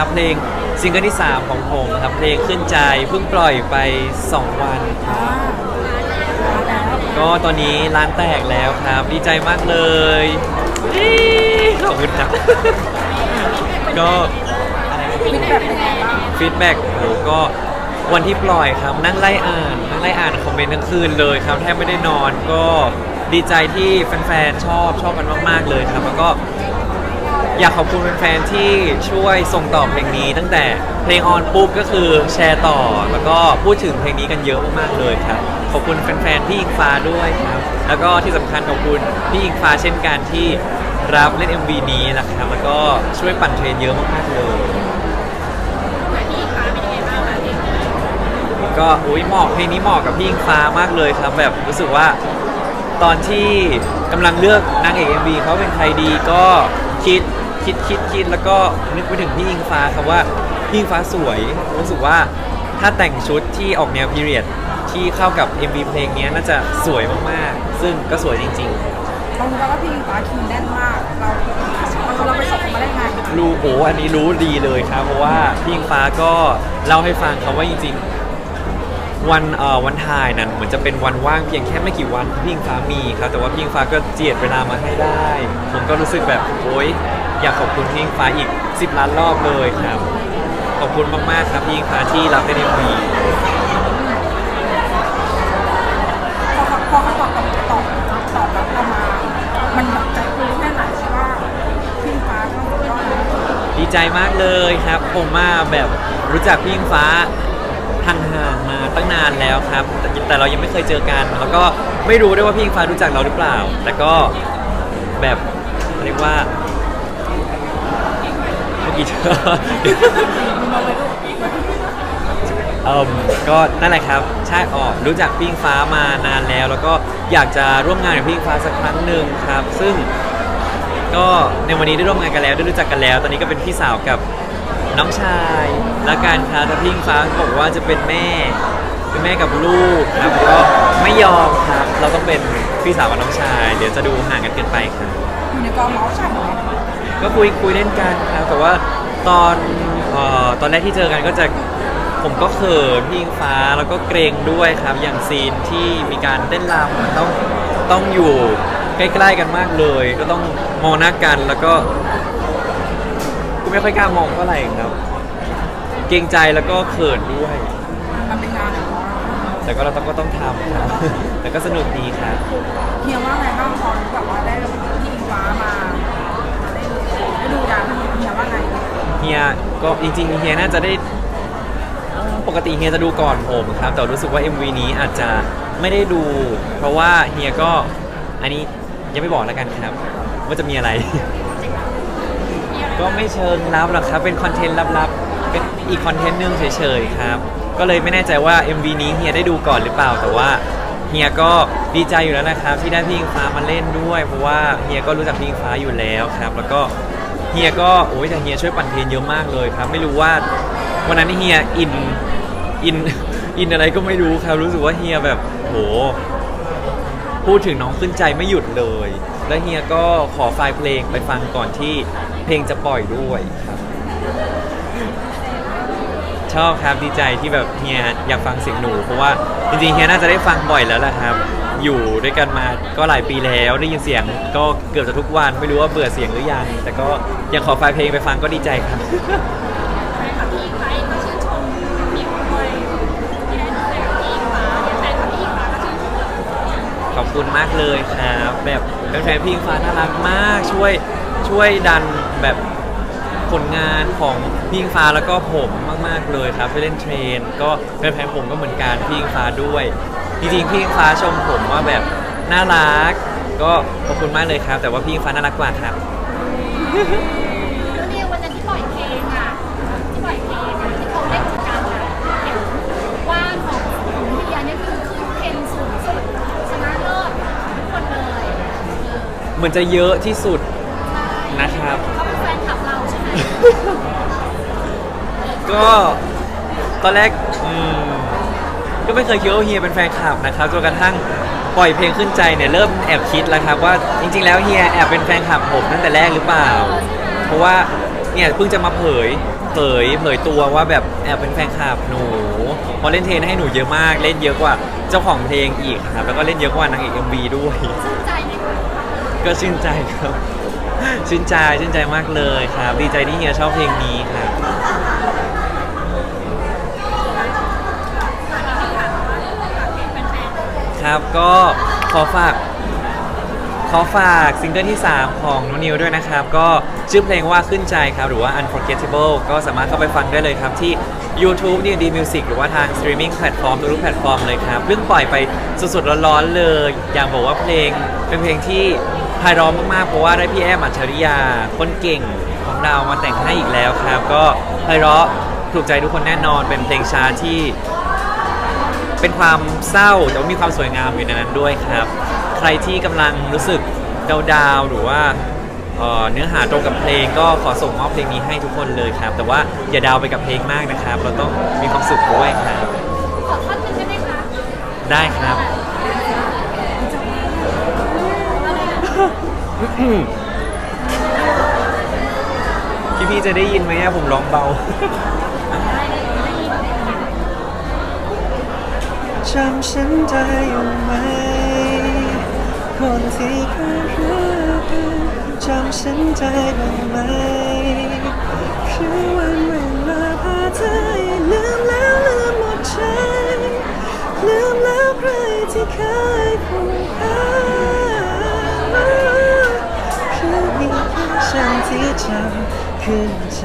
ครับ เพลงซิงเกิลที่ 3 ของผมครับ เพลงขึ้นใจเพิ่งปล่อยไป 2 วันครับ ก็ตอนนี้ร้านแตกแล้วครับ ดีใจมากเลยอี้ขอบคุณครับ ก็ฟีดแบ็กเป็นไงบ้างฟีดแบ็กโหก็วันที่ปล่อยครับนั่งไล่อ่านนั่งไล่อ่านคอมเมนต์ทั้งคืนเลยครับแทบไม่ได้นอนก็ดีใจที่แฟนๆชอบชอบกันมากๆเลยครับ แล้วก็ อยากขอบคุณแฟนๆที่ช่วยส่งต่อเพลงนี้ ตั้งแต่เพลงออนปุ๊บก็คือแชร์ต่อ แล้วก็พูดถึงเพลงนี้กันเยอะมากๆเลยครับ ขอบคุณแฟนๆพี่อิงฟ้าด้วยครับ แล้วก็ที่สำคัญขอบคุณพี่อิงฟ้าเช่นกันที่รับเล่น MV นี้นะครับแล้วก็ช่วยปั่นเทรนเยอะมากๆเลยก็อุ้ยเหมาะเพลงนี้เหมาะกับพี่อิงฟ้ามากเลยครับแบบรู้สึกว่าตอนที่กำลังเลือกนางเอก MV เขาเป็นใครดีก็คิด คิดคิดคิดแล้วก็นึกไปถึงพี่อิงฟ้าครับว่าพี่อิงฟ้าสวย รู้สึกว่าถ้าแต่งชุดที่ออกแนวพีเรียดที่เข้ากับ MV เพลงนี้น่าจะสวยมากๆ ซึ่งก็สวยจริงเรารู้ว่าพี่อิงฟ้าคิวแน่นมาก เราเราเราไปสอบเขามาได้ไงๆรู้โอ้อันนี้รู้ดีเลยครับ เพราะว่าพี่อิงฟ้าก็เล่าให้ฟังครับว่าจริงๆ วันเอ่อวันถ่ายนั้นเหมือนจะเป็นวันว่างเพียงแค่ไม่กี่วันที่พี่อิงฟ้ามีครับแต่ว่าพี่อิงฟ้าก็เจียดเวลามาให้ได้ ผมก็รู้สึกแบบโอ๊ย อยากขอบคุณพี่อิงฟ้าอีก 10 ล้านรอบเลยครับ ขอบคุณมากๆครับพี่อิงฟ้าที่รับในเอ็มวีพอเขาพอเขาตอบตอบตอบตอบรับเรามา มันแบบใจฟูแค่ไหนว่าพี่อิงฟ้าก็สุดยอดนะดีใจมากเลยครับ ผมมาแบบรู้จักพี่อิงฟ้าห่างๆมาตั้งนานแล้วครับ แต่แต่เรายังไม่เคยเจอกันแล้วก็ไม่รู้ด้วยว่าพี่อิงฟ้ารู้จักเราหรือเปล่า แต่ก็แบบเรียกว่า กี้เจอเอ่มก็นั่นแหละครับใช่ออกรู้จักพิงฟ้ามานานแล้ว แล้วก็อยากจะร่วมงานกับพิงฟ้าสักครั้งหนึ่งครับ ซึ่งก็ในวันนี้ได้ร่วมงานกันแล้วได้รู้จักกันแล้ว ตอนนี้ก็เป็นพี่สาวกับน้องชายและการครับแต่พี่อิงฟ้าบอกว่าจะเป็นแม่ เป็นแม่กับลูกครับก็ไม่ยอมครับ เราต้องเป็นพี่สาวกับน้องชาย เดี๋ยวจะดูห่างกันเกินไปครับ อยู่ในกองเมาส์ใช่ไหมก็คุยคุยเล่นกันครับแต่ว่าตอนเอ่อตอนแรกที่เจอกันก็จะผมก็เขินพี่อิงฟ้าแล้วก็เกรงด้วยครับอย่างซีนที่มีการเต้นรำมันต้องต้องอยู่ใกล้ๆกันมากเลย ก็ต้องมองหน้ากันแล้วก็ก็ไม่ค่อยกล้ามองเท่าไหร่ครับ เกรงใจแล้วก็เขินด้วย มันเป็นงานของเราแต่ก็เราต้องก็ต้องทำครับ แต่ก็สนุกดีครับเฮียว่าไงบ้างพอแบ ก็จริงๆเฮียน่าจะได้ปกติเฮียจะดูก่อนผมครับแต่รู้สึกว่า MV นี้อาจจะไม่ได้ดู เพราะว่าเฮียก็อันนี้ยังไม่บอกแล้วกันครับ ว่าจะมีอะไร ก็ไม่เชิงลับหรอกครับ เป็นคอนเทนต์ลับๆเป็นอีกคอนเทนต์หนึงเฉยๆครับ ก็เลยไม่แน่ใจว่า MV นี้เฮียได้ดูก่อนหรือเปล่าแต่ว่าเฮียก็ดีใจอยู่แล้วนะครับ ที่ได้พี่อิงฟ้ามาเล่นด้วย เพราะว่าเฮียก็รู้จักพี่อิงฟ้าอยู่แล้วครับ แล้วก็ เฮียก็โอ้ยแต่เฮียช่วยปั่นเทรนเยอะมากเลยครับ ไม่รู้ว่าวันนั้นเฮียอินอินอินอะไรก็ไม่รู้ครับรู้สึกว่าเฮียแบบโหพูดถึงน้องขึ้นใจไม่หยุดเลย แล้วเฮียก็ขอไฟล์เพลงไปฟังก่อนที่เพลงจะปล่อยด้วยครับ ชอบครับดีใจที่แบบเฮียอยากฟังเสียงหนู เพราะว่าจริงๆเฮียน่าจะได้ฟังบ่อยแล้วแหละครับ อยู่ด้วยกันมาก็หลายปีแล้วได้ยินเสียงก็เกือบจะทุกวันไม่รู้ว่าเบื่อเสียงหรือยัง แต่ก็ยังขอไฟล์เพลงไปฟังก็ดีใจครับ แฟนคลับพี่อิงฟ้าเองก็ชื่นชมมีคนด้วยที่ได้ดูแลกับพี่ฟ้าเนี่ยแฟนคลับพี่ฟ้าก็ชื่นชมเราขอบคุณมากเลยครับ แบบแฟนๆพี่อิงฟ้าน่ารักมากช่วยช่วยดันแบบ ผลงานของพี่อิงฟ้าแล้วก็ผมมาก ๆ เลยครับไปเล่นเทรน ก็แฟนๆผมก็เหมือนกันพี่อิงฟ้าด้วยจริงๆพี่อิงฟ้าชมผมว่าแบบน่ารัก ก็ขอบคุณมากเลยครับ แต่ว่าพี่อิงฟ้าน่ารักกว่าครับแล้วเนี่ยวันนั้นที่ปล่อยเพลงอะที่ปล่อยเพลงอะที่เขาเล่นกันอะเห็นว่าของของเฮียเนี่ยคือขึ้นเทรนด์สูงสุดชนะเลิศทุกคนเลยเออเหมือนจะเยอะที่สุดใช่นะครับเขาเป็นแฟนคลับ ก็ตอนแรกอืมก็ไม่เคยคิดว่าเฮียเป็นแฟนคลับนะครับจนกระทั่งปล่อยเพลงขึ้นใจเนี่ยเริ่มแอบคิดแล้วครับว่าจริง ๆ แล้วเฮียแอบเป็นแฟนคลับผมตั้งแต่แรกหรือเปล่า เพราะว่าเนี่ยเพิ่งจะมาเผยเผยเผยตัวว่าแบบแอบเป็นแฟนคลับหนูเพอเล่นเทรนให้หนูเยอะมากเล่นเยอะกว่าเจ้าของเพลงอีกครับแล้วก็เล่นเยอะกว่านางเอกเอ็มวีด้วย ชื่นใจไหมคะก็ชื่นใจครับ ชื่นใจชื่นใจมากเลยครับ ดีใจที่เฮียชอบเพลงนี้ครับ ครับ ก็ขอฝาก ขอฝากซิงเกิลที่ 3 ของนนิวด้วยนะครับ ก็ชื่อเพลงว่าขึ้นใจครับ หรือว่า Unforgettable ก็สามารถเข้าไปฟังได้เลยครับ ที่ YouTube ดีดีมิวสิกหรือว่าทางสตรีมมิ่งแพลตฟอร์มทุกแพลตฟอร์มเลยครับ เพิ่งปล่อยไปสดๆร้อนๆเลย อย่ากบอกว่าเพลงเป็นเพลงที่ไพเราะมากๆ เพราะว่าได้พี่แอมอัจฉริยา คนเก่งของเรามาแต่งให้อีกแล้วครับ ก็ไพเราะถูกใจทุกคนแน่นอนเป็นเพลงช้าที่ เป็นความเศร้าแต่ว่ามีความสวยงามอยู่ในนั้นด้วยครับ ใครที่กำลังรู้สึกดาวๆหรือว่าเอ่อเนื้อหาตรงกับเพลงก็ขอส่งมอบเพลงนี้ให้ทุกคนเลยครับ แต่ว่าอย่าดาวไปกับเพลงมากนะครับ เราต้องมีความสุขด้วยครับ ขอท่อนหนึ่งได้ไหมคะได้ครับ พี่พี่ๆจะได้ยินไหมอะผมร้องเบา จำฉันได้อยู่ไหม คนที่เคยรักจำฉันได้บ้างไหมคือวันเวลาพาเธอให้ลืมแล้วลืมหมดใจลืมแล้วใครที่เคยผูกพันคือมีแค่ฉันที่จำขึ้นใจ